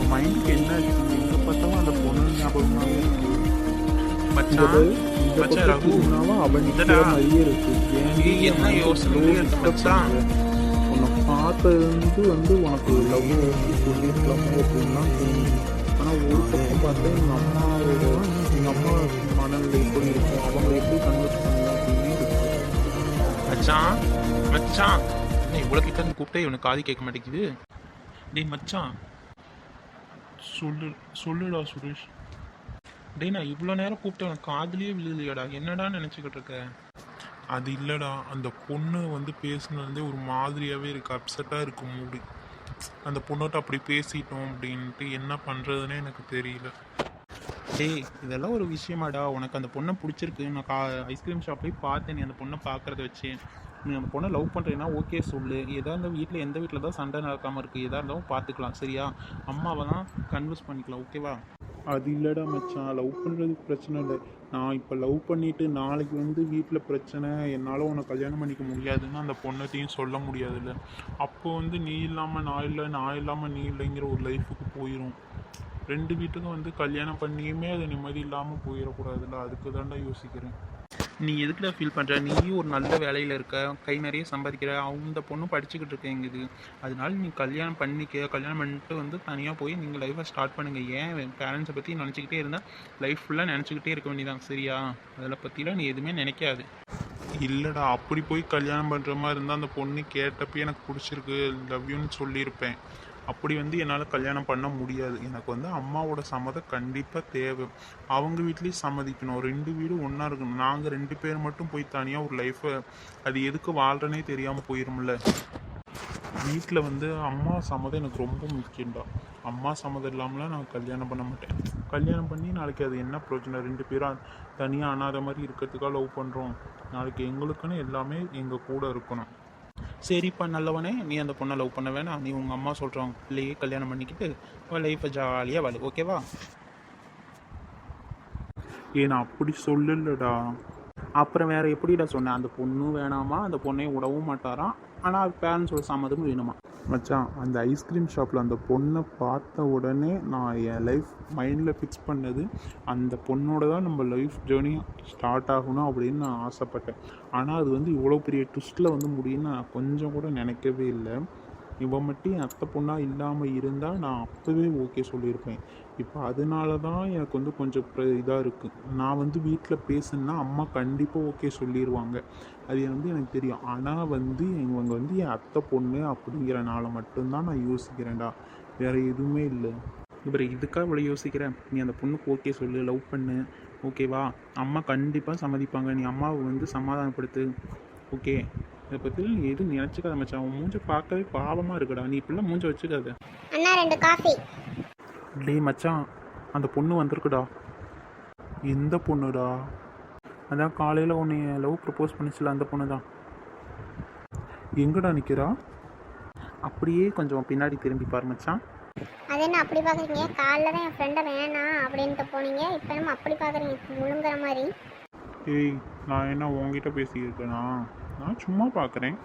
உன் மைண்டுக்கு என்ன எங்கே பார்த்தாலும் அந்த பொண்ணு ஞாபகமாகவே மச்சான் மச்சான் பக்கம் ரகு. திரும்பினாவா அவன் நிக்கிற? மாதிரியே இருக்கு. ஏன் நீ என்ன யோசனையிலே இருக்க மச்சான்? உன்னை பார்த்தது வந்து உனக்கு லவ் சொல்லியிருக்கலாமோ ஆனால் ஒரு பக்கம் பார்த்தா எங்கள் அம்மாவோட எங்கள் அம்மா மனநிலை எப்படி இருக்கும் அவங்க எப்படி கன்வெர்ஸ் பண்ணுவோம் அப்படின்னு இருக்கு. மச்சான் மச்சான். இவ்வளோ கிட்ட கூப்பிட்டே இவனுக்கு காது கேட்க மாட்டேங்குது. டேய் மச்சான். சொல்லு சொல்லுடா சுரேஷ். டேய் நான் இவ்வளோ நேரம் கூப்பிட்டு எனக்கு காதலியே விழுலையாடா என்னடா நினச்சிக்கிட்டு இருக்க? அது இல்லைடா. அந்த பொண்ணு வந்து பேசுனது ஒரு மாதிரியாகவே இருக்குது அப்செட்டாக இருக்கும் மூடி. அந்த பொண்ணுகிட்ட அப்படி பேசிட்டோம் அப்படின்ட்டு என்ன பண்ணுறதுனே எனக்கு தெரியல. டேய் இதெல்லாம் ஒரு விஷயமாடா. உனக்கு அந்த பொண்ணை பிடிச்சிருக்கு. நான் கா ஐஸ்கிரீம் ஷாப்லேயும் பார்த்தேன். நீ அந்த பொண்ணை பார்க்குறத வச்சு. நீ அந்த பொண்ணை லவ் பண்ணுறீன்னா ஓகே சொல்லு. எதாக இருந்தால் வீட்டில் எந்த வீட்டில் தான் சண்டை நடக்காமல் இருக்குது எதாக இருந்தாலும் பார்த்துக்கலாம் சரியா? அம்மாவை தான் கன்வின்ஸ் பண்ணிக்கலாம் ஓகேவா அது இல்லைடா மச்சான். லவ் பண்ணுறது பிரச்சனை இல்லை. நான் இப்போ லவ் பண்ணிவிட்டு நாளைக்கு வந்து வீட்டில் பிரச்சனை என்னால் உன்னை கல்யாணம் பண்ணிக்க முடியாதுன்னு அந்த பொண்ணத்தையும் சொல்ல முடியாதுல்ல. அப்போ வந்து நீ இல்லாமல் நான் இல்லை நான் இல்லாமல் நீ இல்லைங்கிற ஒரு லைஃபுக்கு போயிடும் ரெண்டு வீட்டுக்கும் வந்து கல்யாணம் பண்ணியுமே அது நிம்மதி இல்லாமல் போயிடக்கூடாதுல்ல. அதுக்கு தான்டா யோசிக்கிறேன். நீ எதுக்குடா ஃபீல் பண்ணுற நீயும் ஒரு நல்ல வேலையில் இருக்க கை நிறைய சம்பாதிக்கிற அந்த பொண்ணும் படிச்சுக்கிட்டு இருக்க எங்குது அதனால நீ கல்யாணம் பண்ணிக்க கல்யாணம் பண்ணிட்டு வந்து தனியாக போய் நீங்கள் லைஃப்பை ஸ்டார்ட் பண்ணுங்கள் ஏன் பேரண்ட்ஸை பற்றி நினச்சிக்கிட்டே இருந்தால் லைஃப் ஃபுல்லாக நினச்சிக்கிட்டே இருக்க வேண்டியதான் சரியா? அதில் பற்றிலாம் நீ எதுவுமே நினைக்காது. இல்லைடா அப்படி போய் கல்யாணம் பண்ணுற மாதிரி இருந்தால் அந்த பொண்ணு கேட்டப்போ எனக்கு பிடிச்சிருக்கு. லவ் யூன்னு சொல்லியிருப்பேன். அப்படி வந்து என்னால் கல்யாணம் பண்ண முடியாது. எனக்கு வந்து அம்மாவோட சம்மதம் கண்டிப்பாக தேவை. அவங்க வீட்லேயும் சம்மதிக்கணும். ரெண்டு வீடும் ஒன்றா இருக்கணும். நாங்கள் ரெண்டு பேர் மட்டும் போய் தனியாக ஒரு லைஃப்பை அது எதுக்கு வாழ்கிறனே தெரியாமல் போயிரும்ல. வீட்டில் வந்து அம்மா சம்மதம் எனக்கு ரொம்ப முக்கியம்டா. அம்மா சம்மதம் இல்லாமலாம் நான் கல்யாணம் பண்ண மாட்டேன். கல்யாணம் பண்ணி நாளைக்கு அது என்ன பிரச்சனை ரெண்டு பேரும் தனியாக அனாத மாதிரி இருக்கிறதுக்காக லவ் பண்ணுறோம் நாளைக்கு எங்களுக்குன்னு எல்லாமே எங்கள் கூட இருக்கணும். சரிப்பா நல்லவனே. நீ அந்த பொண்ணை லவ் பண்ண வேணாம். நீ உங்கள் அம்மா சொல்கிறவங்க பிள்ளையே கல்யாணம் பண்ணிக்கிட்டு அவள் லைஃப்பை ஜாலியாக வாழு ஓகேவா ஏ நான் அப்படி சொல்லலடா. அப்புறம் வேற எப்படிடா சொன்னேன்? அந்த பொண்ணும் வேணாமா? அந்த பொண்ணையும் விடவும் மாட்டாராம் ஆனால் பேரண்ட்ஸோட சம்மதமும் வேணுமா? மச்சான் அந்த ஐஸ்கிரீம் ஷாப்பில் அந்த பொண்ணை பார்த்த உடனே நான் என் லைஃப் மைண்டில் ஃபிக்ஸ் பண்ணது அந்த பொண்ணோட தான் நம்ம லைஃப் ஜேர்னி ஸ்டார்ட் ஆகணும் அப்படின்னு நான் ஆசைப்பட்டேன். ஆனால் அது வந்து இவ்வளோ பெரிய ட்விஸ்ட்டில் வந்து முடியும்னு நான் கொஞ்சம் கூட நினைக்கவே இல்லை. இவன் மட்டும் என் அத்தை பொண்ணாக இல்லாமல் இருந்தால் நான் அப்போவே ஓகே சொல்லியிருப்பேன். இப்போ அதனால தான் எனக்கு வந்து கொஞ்சம் இதாக இருக்குது நான் வந்து வீட்டில் பேசுனா அம்மா கண்டிப்பாக ஓகே சொல்லிடுவாங்க அது வந்து எனக்கு தெரியும். ஆனால் வந்து இவங்க வந்து என் அத்தை பொண்ணு அப்படிங்கிறனால மட்டும்தான் நான் யோசிக்கிறேன்டா. வேறு எதுவுமே இல்லை. இவர் இதுக்காக இவ்வளோ யோசிக்கிறேன். நீ அந்த பொண்ணுக்கு ஓகே சொல்லு லவ் பண்ணு. ஓகேவா அம்மா கண்டிப்பாக சம்மதிப்பாங்க. நீ அம்மாவை வந்து சமாதானப்படுத்து. ஓகே இதை பற்றி நீ எதுவும் நினச்சிக்காத மச்சான். உன் மூஞ்ச பார்க்கவே பாவமாக இருக்குடா. நீ இப்படிலாம் மூஞ்ச வச்சுக்காத. அண்ணா ரெண்டு காஃபி டேய் மச்சான் அந்த பொண்ணு வந்திருக்குடா. எந்த பொண்ணுடா? அதான் காலையில் உன்னை லவ் ப்ரப்போஸ் பண்ணிச்சுல அந்த பொண்ணு தான் எங்கடா நிற்கிறா அப்படியே கொஞ்சம் பின்னாடி திரும்பி பாரு மச்சான். அது என்ன அப்படி பார்க்குறீங்க காலைல தான் என் ஃப்ரெண்டை வேணாம் அப்படின்ட்டு போனீங்க. இப்போ நம்ம அப்படி பார்க்குறீங்க முழுங்குற மாதிரி. ஏய் நான் என்ன உன்கிட்ட பேசியிருக்கேனா நான் சும்மா பார்க்குறேன்.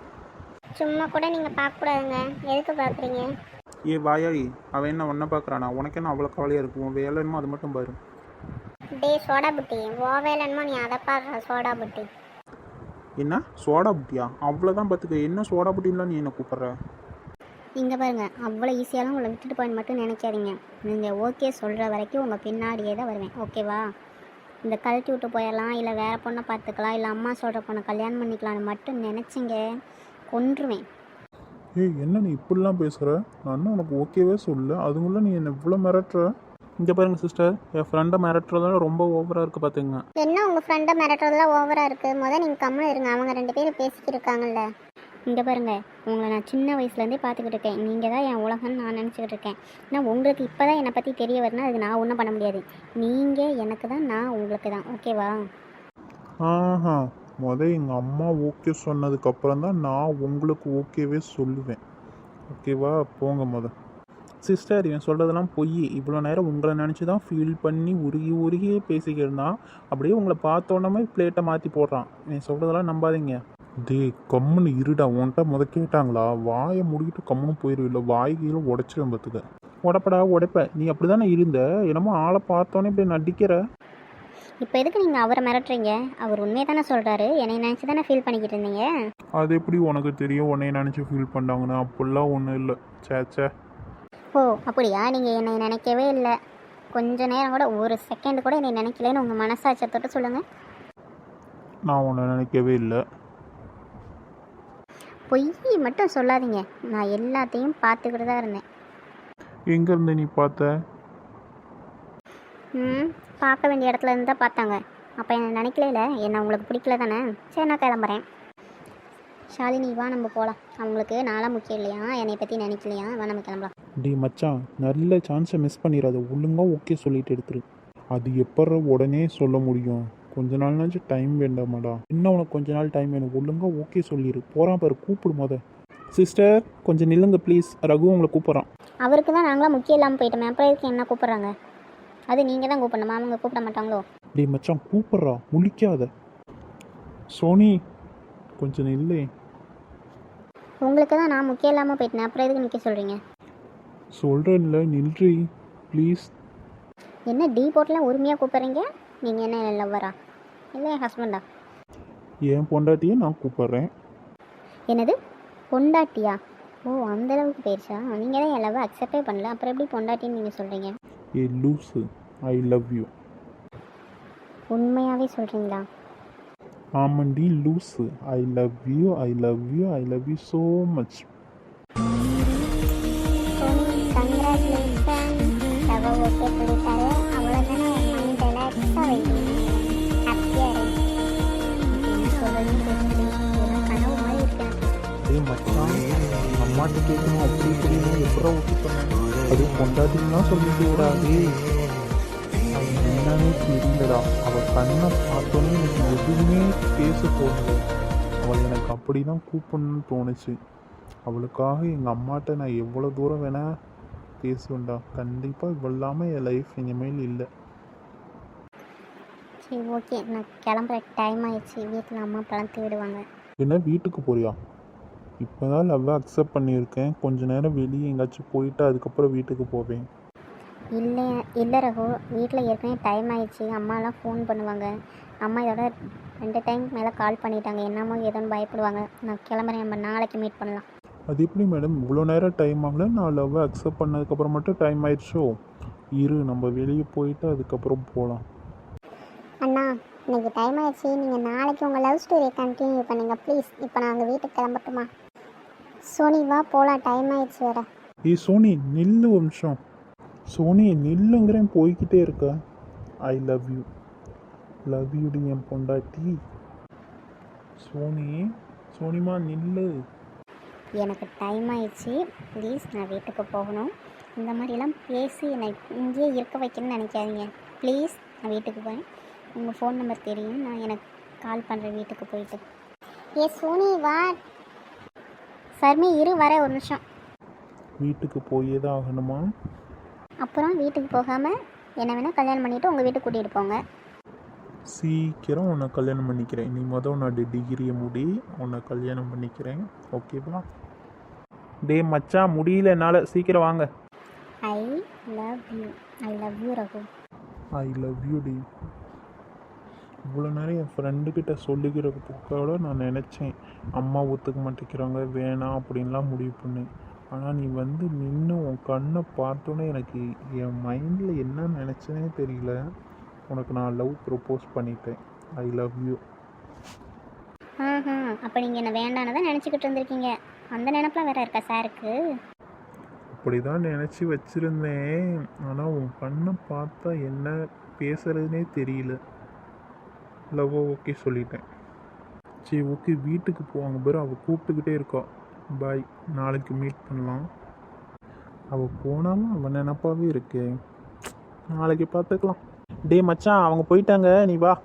சும்மா கூட நீங்கள் பார்க்கக்கூடாதுங்க. எதுக்கு பார்க்குறீங்க? ஏ வாயாடி. அவன் என்ன ஒன்றை பார்க்குறானா? உனக்கு என்ன அவ்வளோ கவலையாக இருக்கும் உன் வேலை என்னமோ அது மட்டும் பாரு. டே சோடா புட்டி. ஓ வேலைன்னுமோ நீ அதை பார்க்குற சோடா புட்டி. என்ன? சோடா புட்டியா? அவ்வளோதான் பார்த்துக்க. என்ன சோடா புட்டின்லாம் நீ என்ன கூப்பிட்ற? இங்கே பாருங்க. அவ்வளோ ஈஸியாலும் உங்களை விட்டுட்டு போயின்னு மட்டும் நினைக்காதீங்க. நீங்கள் ஓகே சொல்கிற வரைக்கும் உங்கள் பின்னாடியே தான் வருவேன். ஓகேவா இந்த கழட்டி விட்டு போயிடலாம் இல்லை வேறு பொண்ணை பார்த்துக்கலாம் இல்லை அம்மா சொல்கிற பொண்ணை கல்யாணம் பண்ணிக்கலாம்னு மட்டும் நினச்சிங்க கொன்றுவேன். ஏய் என்ன நீ இப்படிலாம் பேசுகிற நான் இன்னும் உனக்கு ஓகேவே சொல்ல அதுக்குள்ள நீ என்ன இவ்வளோ மிரட்டுற? இங்கே பாருங்க சிஸ்டர் என் ஃப்ரெண்டை மிரட்டுறதால ரொம்ப ஓவராக இருக்குது பார்த்துங்க என்ன உங்கள் ஃப்ரெண்டை மிரட்டுறதுலாம் ஓவராக இருக்குது முதல் நீங்கள் கம்முன்னு இருங்க. அவங்க ரெண்டு பேரும் பேசிக்கிட்டு இருக்காங்கல்ல. இங்கே பாருங்கள் உங்களை நான் சின்ன வயசுலேருந்தே பார்த்துக்கிட்டு இருக்கேன் நீங்கள் தான் என் உலகம்னு நான் நினச்சிக்கிட்டு இருக்கேன் ஆனால் உங்களுக்கு இப்போ தான் என்னை பற்றி தெரிய வருதுன்னா அதுக்கு நான் ஒன்றும் பண்ண முடியாது. நீங்கள் எனக்கு தான் நான் உங்களுக்கு தான். ஓகேவா ஆஹா முதல் எங்கள் அம்மா ஓகே சொன்னதுக்கப்புறம் தான் நான் உங்களுக்கு ஓகேவே சொல்லுவேன். ஓகேவா போங்க முதல். சிஸ்டர் இவன் சொல்கிறதெல்லாம் பொய். இவ்வளோ நேரம் உங்களை நினச்சி தான் ஃபீல் பண்ணி உருகி உருகி பேசிக்கிருந்தான் அப்படியே உங்களை பார்த்தோன்னமே பிளேட்டை மாற்றி போடுறான். இவன் சொல்கிறதெல்லாம் நம்பாதீங்க. டேய் கம்முன்னு இருடா. உன்கிட்ட முத கேட்டாங்களா? வாயை முடிக்கிட்டு கம்முன்னு போயிடும் இல்லை வாய் கீழே உடச்சிடும் பார்த்துக்க. உடப்படா உடைப்ப. நீ அப்படி தானே இருந்த? என்னமோ ஆளை பார்த்தோன்னே இப்படி நடிக்கிற? இப்போ எதுக்கு நீங்கள் அவரை மிரட்டுறீங்க? அவர் உண்மையை தானே சொல்கிறாரு என்னை நினச்சி தானே ஃபீல் பண்ணிக்கிட்டு இருந்தீங்க? அது எப்படி உனக்கு தெரியும்? உன்னைய நினச்சி ஃபீல் பண்ணாங்கன்னு அப்படிலாம் ஒன்றும் இல்லை. சே சே ஓ அப்படியா? நீங்கள் என்னை நினைக்கவே இல்லை. கொஞ்ச நேரம் கூட ஒரு செகண்ட் கூட என்னை நினைக்கலன்னு உங்கள் மனசாட்சியை தொட்டு சொல்லுங்கள் நான் உன்னை நினைக்கவே இல்லை. பொய் மட்டும் சொல்லாதீங்க. நான் எல்லாத்தையும் பார்த்துக்கிட்டு தான் இருந்தேன். எங்கேருந்து நீ பார்த்த? ம் பார்க்க வேண்டிய இடத்துல இருந்து தான் பார்த்தாங்க. அப்போ என்னை நினைக்கல என்ன உங்களுக்கு பிடிக்கல தானே? சரி நான் கிளம்புறேன். ஷாலினி வா நம்ம போகலாம் அவங்களுக்கு நாளாக முக்கியம் இல்லையா? என்னை பற்றி நினைக்கலையா? வா நம்ம கிளம்பலாம். டே மச்சான் நல்ல சான்ஸை மிஸ் பண்ணிடாத. ஒழுங்காக ஓகே சொல்லிட்டு எடுத்துரு. அது எப்பற உடனே சொல்ல முடியும்? கொஞ்ச நாள்னாச்சும் டைம் வேண்டாமாடா. இன்னும் உனக்கு கொஞ்ச நாள் டைம் வேணும்? ஒழுங்காக ஓகே சொல்லிடு போகிறான் பாரு கூப்பிடு மொத. சிஸ்டர் கொஞ்சம் நில்லுங்க ப்ளீஸ் ரகு உங்களை கூப்பிட்றான். அவருக்கு தான் நாங்களாம் முக்கியம் இல்லாமல் போயிட்டோமே. அப்புறம் எதுக்கு என்ன கூப்பிட்றாங்க? அது நீங்கள் தான் கூப்பிடணுமா? அவங்க கூப்பிட மாட்டாங்களோ? டே மச்சான் கூப்பிட்றா. முழிக்காத. சோனி கொஞ்சம் நில்லே. உங்களுக்கு தான் நான் முக்கியம் இல்லாமல் போயிட்டேன். அப்புறம் எதுக்கு நிற்க சொல்கிறீங்க சொல்கிறேன்ல நில்றி ப்ளீஸ் என்ன டீ போட்டெலாம் உரிமையாக கூப்பிட்றீங்க? நீங்கள் என்ன லவ்வரா இல்லை என் ஹஸ்பண்டா என் பொண்டாட்டியை நான் கூப்பிட்றேன். என்னது? பொண்டாட்டியா? ஓ அந்த அளவுக்கு போயிடுச்சா நீங்கள் தான் என் லவ் அக்செப்டே பண்ணல. அப்புறம் எப்படி பொண்டாட்டின்னு நீங்கள் சொல்கிறீங்க ஏ லூஸு ஐ லவ் யூ உண்மையாகவே சொல்கிறீங்களா ஆமண்டி loose I love you I love you I love you so much congratulation அம்மாட்ட கேட்கணும் அப்படி இப்படின்னு எப்படா ஓகே பண்ண அது கொண்டாட்டின்னா சொல்லிட்டு விடாது என்னன்னே தெரியலடா அவள் கண்ணை பார்த்தோன்னே எனக்கு எதுவுமே பேச தோணல. அவள் எனக்கு அப்படி தான் கூப்பிடணும்னு தோணுச்சு. அவளுக்காக எங்கள் அம்மாட்ட நான் எவ்வளோ தூரம் வேணால் பேசுவேன்டா. கண்டிப்பாக இவ்வளோ இல்லாமல் என் லைஃப் இனிமேல் இல்லை. சரி ஓகே நான் கிளம்புற டைம் ஆயிடுச்சு. வீட்டில் அம்மா பழம் விடுவாங்க என்ன வீட்டுக்கு போறியா? இப்போ தான் லவ்வை அக்செப்ட் பண்ணியிருக்கேன். கொஞ்ச நேரம் வெளியே எங்கேயாச்சும் போயிட்டு அதுக்கப்புறம் வீட்டுக்கு போவேன். இல்லை இல்லை ரகு வீட்டில் ஏற்கனவே டைம் ஆயிடுச்சு. அம்மாலாம் ஃபோன் பண்ணுவாங்க. அம்மா இதோட ரெண்டு டைம் மேலே கால் பண்ணிட்டாங்க. என்னமோ ஏதோன்னு பயப்படுவாங்க. நான் கிளம்புறேன். நம்ம நாளைக்கு மீட் பண்ணலாம். அது எப்படி மேடம் இவ்வளோ நேரம் டைம் ஆகல. நான் லவ்வை அக்செப்ட் பண்ணதுக்கப்புறம் மட்டும் டைம் ஆயிடுச்சோ? இரு நம்ம வெளியே போயிட்டு அதுக்கப்புறம் போகலாம் அண்ணா இன்னைக்கு டைம் ஆயிடுச்சு. நீங்கள் நாளைக்கு உங்கள் லவ் ஸ்டோரியை கண்டினியூ பண்ணுங்க ப்ளீஸ் இப்போ நாங்கள் வீட்டுக்கு கிளம்பட்டுமா? சோனி வா போகலாம் டைம் ஆயிடுச்சு வேற. ஏய் சோனி நில்லு ஒரு நிமிஷம். சோனி நில்லுங்கிறேன் போய்கிட்டே இருக்க. ஐ லவ் யூ லவ் யூடி என் பொண்டாட்டி. சோனி சோனிமா நில்லு. எனக்கு டைம் ஆயிடுச்சு. ப்ளீஸ் நான் வீட்டுக்கு போகணும். இந்த மாதிரிலாம் பேசி என்னை இங்கேயே இருக்க வைக்கணும்னு நினைக்காதீங்க. ப்ளீஸ் நான் வீட்டுக்கு போகிறேன் உங்கள் ஃபோன் நம்பர் தெரியும். நான் எனக்கு கால் பண்ணுறேன் வீட்டுக்கு போயிட்டு. ஏ சோனி வா. சர்மி இரு வர ஒரு நிமிஷம். வீட்டுக்கு போயே தான் ஆகணுமா? அப்புறம் வீட்டுக்கு போகாமல் என்ன வேணால் கல்யாணம் பண்ணிவிட்டு உங்கள் வீட்டுக்கு கூட்டிகிட்டு போங்க. சீக்கிரம் உன்னை கல்யாணம் பண்ணிக்கிறேன். நீ மொதல் உன்னோட டிகிரியை முடி உன்னை கல்யாணம் பண்ணிக்கிறேன். ஓகேவா டே மச்சான் முடியல என்னால். சீக்கிரம் வாங்க. I love you I love you Raghu. I love you D இவ்வளோ நேரம் என் ஃப்ரெண்டுக்கிட்ட சொல்லிக்கிற புக்கோட நான் நினச்சேன். அம்மா ஒத்துக்க மாட்டேங்கிறாங்க. வேணாம் அப்படின்லாம் முடிவு பண்ணேன். ஆனால் நீ வந்து நின்று உன் கண்ணை பார்த்தோன்னே எனக்கு என் மைண்டில் என்ன நினச்சேனே தெரியல. உனக்கு நான் லவ் ப்ரப்போஸ் பண்ணிட்டேன். ஐ லவ் யூ. ஆஹா அப்போ நீங்கள் என்ன வேண்டான்னு தான் நினச்சிக்கிட்டு இருந்திருக்கீங்க. அந்த நினப்பெலாம் வேற இருக்கா சாருக்கு? அப்படி தான் நினச்சி வச்சுருந்தேன். ஆனால் உன் கண்ணை பார்த்தா என்ன பேசுறதுனே தெரியல. லவ்வோ ஓகே சொல்லிட்டேன். சரி ஓகே வீட்டுக்கு போவாங்க பேர் அவள் கூப்பிட்டுக்கிட்டே இருக்கா. பாய். நாளைக்கு மீட் பண்ணலாம். அவள் போனாலும் அவன் நினப்பாவே இருக்கே. நாளைக்கு பார்த்துக்கலாம். டே மச்சான் அவங்க போயிட்டாங்க. நீ வா.